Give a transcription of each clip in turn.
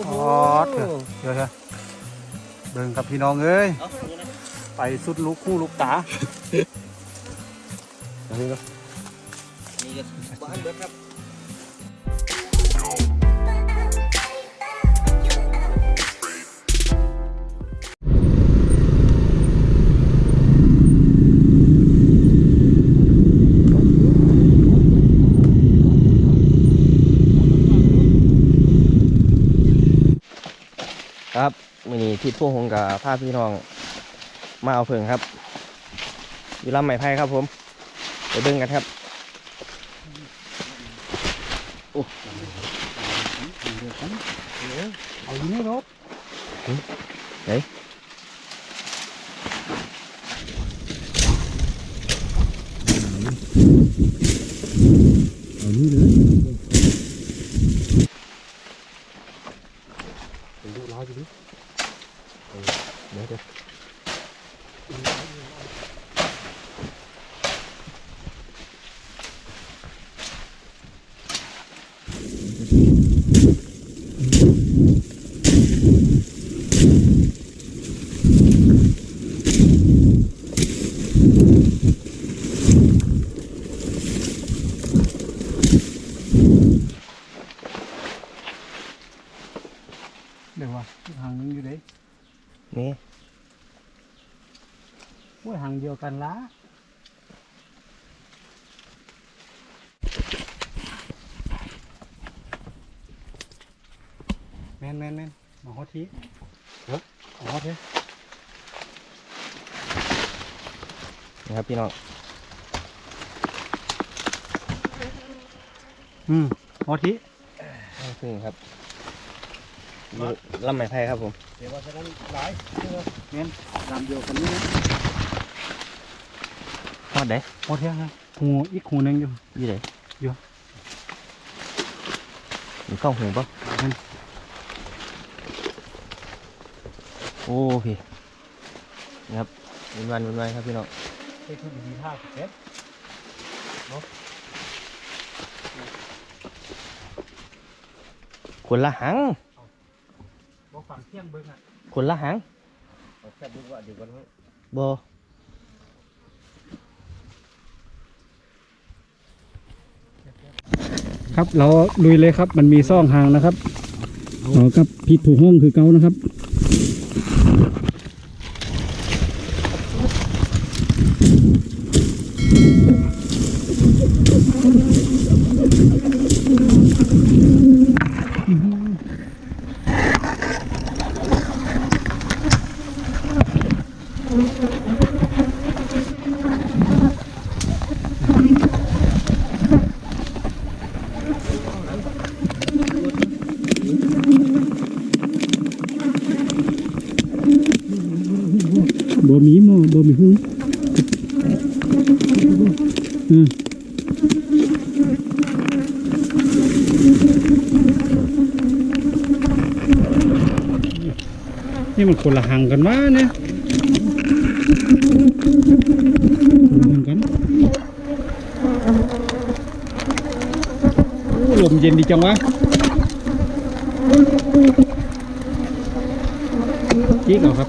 อ๋อเถอะเดี๋ยวเถอะเบิ่งกับพี่น้องเอ้ยเอาดูนะไปสุดลูกคู่ลูกตานี่ก็บ้านเบิดครับ ครับมือนี้ทิศพวกหงกับพาพี่น้อง มาเอาเพิงครับ อยู่ลำไม้ไผ่ครับผมไปเบิ่งกันครับเอาอยู่ในรถไหน เอานี่เลย ดูร้อยอยู่ดิเดี๋ยวเดี๋ยว เดี๋ยวว่าทางนึงอยู่เด้ นี่ โอ้ยทางเดียวกันละแม่นแม่นแม่น มาฮอดทีเฮ้ยมาฮอดเถอะนะครับพี่น้อง อืมฮอดทีเอาเพิงครับอยู่ลำไม้ไผ่ครับผม เดี๋ยวว่าจะนั้นหลายแม่นตามเดียวกันนี่นะทอดได้ฮอดเถอะฮะหูอีกหูหนึงอยู่ยี่ไหนอยู่มีข้าวหูปะ อืมโอ้พี่นี่ครับวันวันวันวันครับพี่น้องเฮ้ยคือดีท่าเซ็ตคนละหางบ่ฟังเที่ยงเบิ่งอะคนละหางแค่ดูว่าเดี๋ยวกันบอครับเราลุยเลยครับ มันมีซ่องหางนะครับเอากับผิดถูกห้องคือเก่านะครับบ่มีหม้อบ่มีหุ้ง อืมนี่มันคนละหังกันวะเนี่ยหังกันลมเย็นดีจังวะจิ๊กเหรอครับ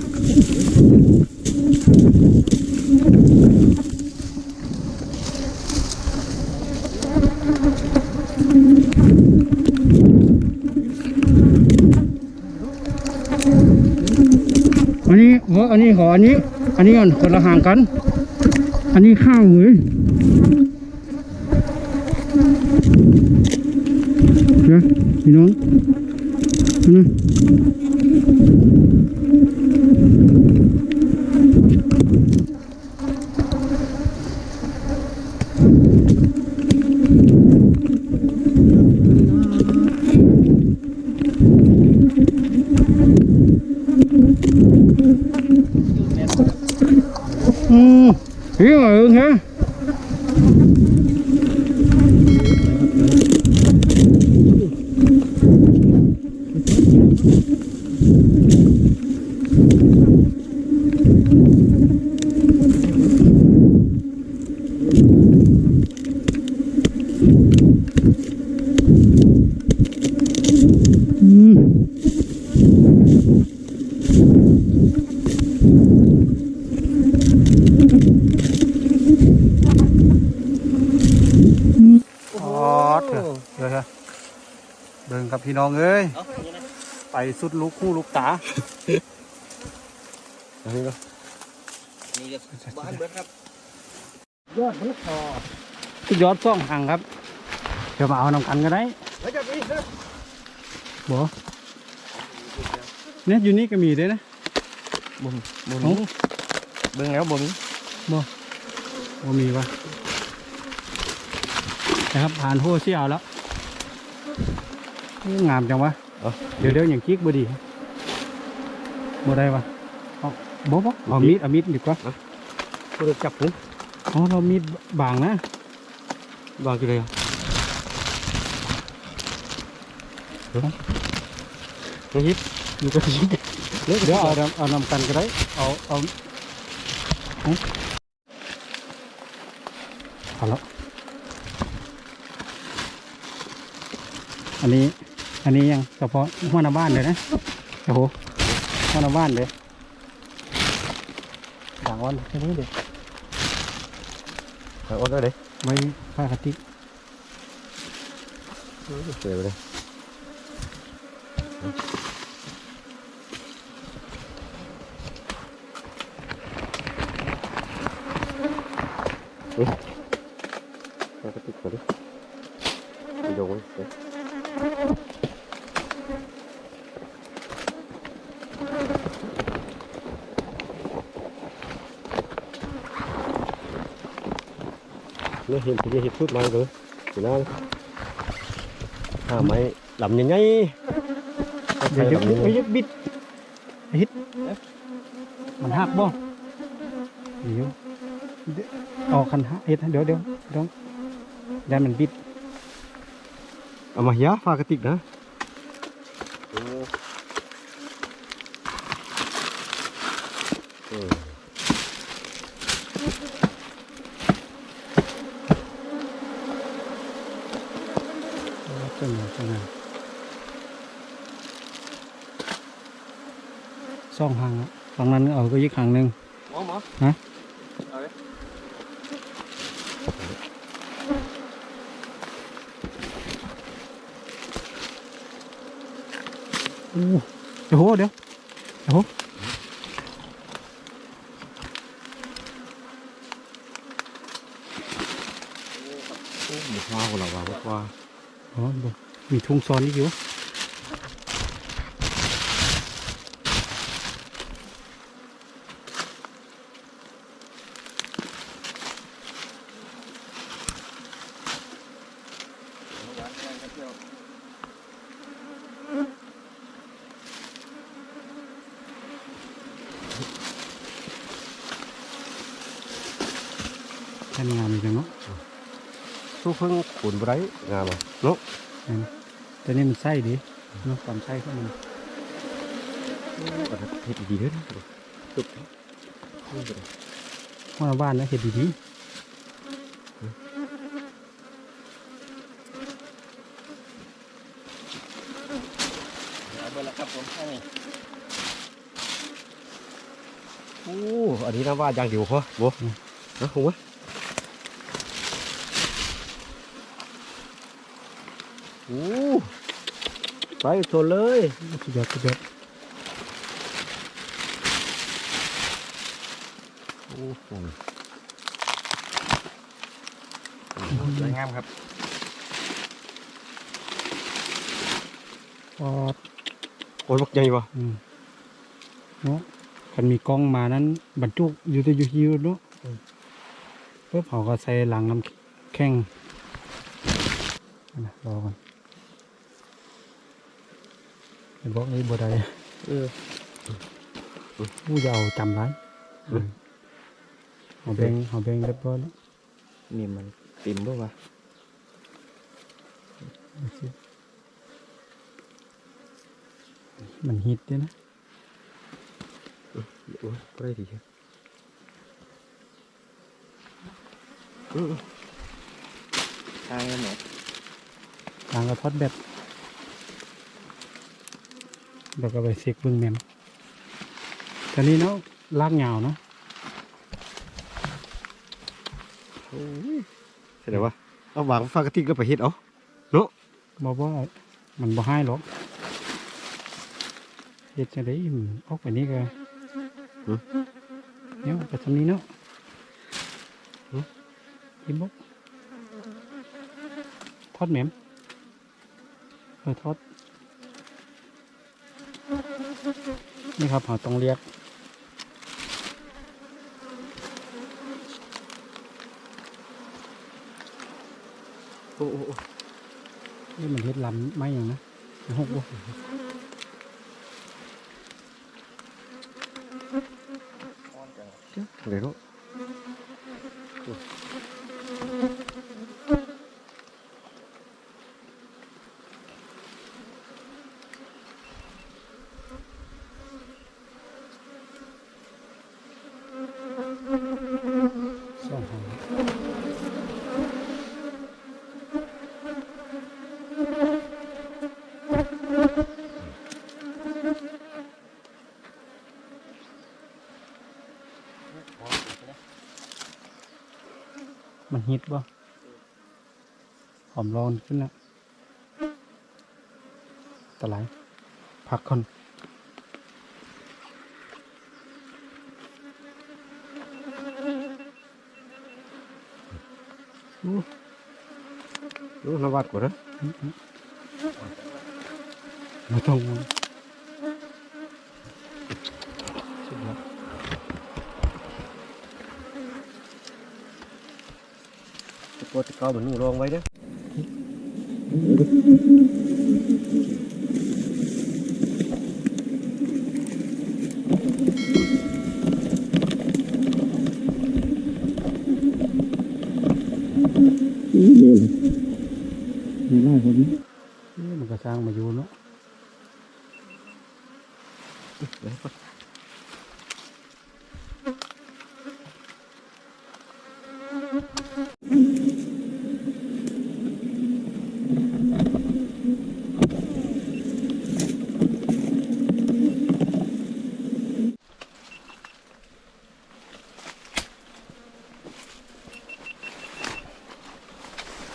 อืม หังนะสุดยอดอันนี้หอออันนี้ อันนี้อันนี้ก่อนคนละห่างกัน อันนี้ข้าวเลยเนี่ยพี่น้องนะ You know, พี่น้องเอ้ยเอาอย่างนี้นะไปสุดลูกคู่ลูกตาอันนี้ก็นี่ก็บ้านเบิดครับ ยอดเบิดพอยอดซ่องหังครับ เดี๋ยวมาเอานำกันก็ได้แล้วจะไปเด้อบ่เนี่ยอยู่นี่ก็มีด้วยนะบ่มบ่เอ้ามีเบิ่งแล้วบ่มีบ่มีวะนะครับผ่านโฮเชียลแล้ว งามจังวะเอ้าเดี๋ยวเดี๋ยวอย่างคิกบ่ดีบ่ได้วะเอาบ่บ่เอามีดเอามีดดีกว่าก็จะจับผมอ๋อเรามีดบางนะบางกี่เลยอะนี่ฮิปมันก็ยิงเดี๋ยวเอานำเอานำกันก็ได้เอาเอาเอาเอาละอันนี้ อันนี้ยังเฉพาะหัวหน้าบ้านเลยนะโอ้โหหัวหน้าบ้านเลยด่างวันแค่นี้เด็กเอาอดได้เด้ไว้ผ้าคติกเสียไปเลยเอากระติกมาดิไปโยงไว้เดี๋ยว นี่ยเห็นที่เห็นพูดมาเลยเห็นหน้าเลยห้าไม้ลำยังไงเดี๋ยวเดี๋ยวเอ้ยบิดฮิตมันหักบ่เดี๋ยวเดี๋ยวเอาคันหักเฮ็ดให้เดี๋ยวเดี๋ยวเดี๋ยวได้มันบิดเอามาเหี้ยฝากระติกนะเออ จังหวะจังหวะ ซ่องหางอะฝั่งนั้นเอาก็ยิกหางหนึ่งหมอหมอฮะเอาเลยอู้เดี๋ยวโหเดี๋ยวเดี๋ยวโหว้าวเราว้าวว้าวอ๋อบ่มีทุ่งซ้อนอีกอยู่ งามอีกแล้วเนาะสู้เพิ่งขุนไบรงามอะเนาะแต่นี่มันไส้ดีเนาะความไส้ของมันเฮ็ดดีเด้อตุ๊บว่าบ้านนะเห็ดดีเอาไปแล้วครับผมให้โอ้อันนี้นะว่าอย่างเดียวพอบ่นะผมว่าโอ้ไปชนเลยๆสุดยอดสุดยอดโอ้โหสวยงามครับอ๋อโอ้ยบักใหญ่ว่ะอืมเนาะคันมีกล้องมานั้น บรรจุอยู่แต่อยู่ที่เนาะเพื่อเขาก็ใส่หลังน้ำแข็งนะรอก่อน ไอ้บอกไอ้บัวใดเออผู้จะเอาจำไรอืมเอาแบงเอาแบงเรียบร้อยแล้วนี่มันติ่มบ่วะดูสิมันฮิตด้วยนะโอ้ยก็ได้ดีครับอือทางแล้วหมอทางกระทอดแบบ แล้วก็ไปเซ็กเบิ้งแมมตอนนี้เนาะลากยาวเนาะใช่ไหมวะเอาวางฟากระติกแล้วไปเฮ็ดเอาบอกว่ามันบ่ให้หรอกเฮ็ดจะได้มันออกไปนี้ก็เนี่ยไปทำนี้เนาะกินบกทอดแหมมเออทอด นี่ครับเราต้องเรียก โอ้โอ้นี่มันเฮ็ดลำไม่อย่างนะหกบ่เดี๋ยวเนาะ ฮิตบ่หอมร้อนขึ้นแล้วตะไลพักก่อนรู้นวัดกว่าเด้อไม่ต้องสุดแล้ว ตะกนตะเกาเหมือนหนูรองไว้เด้อ มีไล่คนนี้นี่มันก็สร้างมาอยู่เนาะ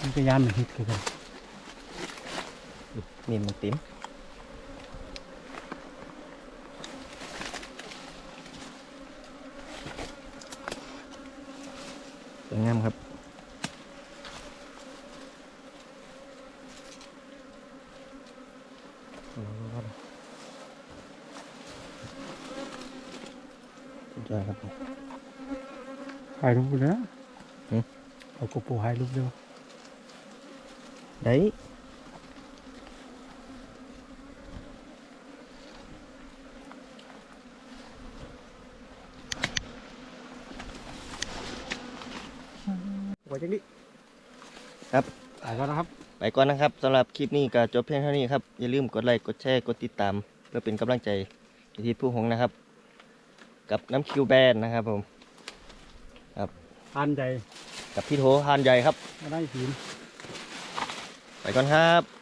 มันก็ยานมันฮิตคือกันนี่มันติ่มสวยงามครับสุดยอดครับผมถ่ายรูปนะหืมเอากระปูถ่ายรูปเดียว đấy Quay chắc đi ถ่ายก็นะครับ ไปก่อนนะครับสำหรับคลิปนี้ก็จบเพียงเท่านี้ครับ อย่าลืมกดไลค์กดแชร์กดติดตาม เพื่อเป็นกำลังใจให้ทีผู้หงนะครับ กับน้ำคิวแบนนะครับผม ทานใจกับพี่โถฮานใหญ่ครับ ไม่ได้ผีนไป ก่อนครับ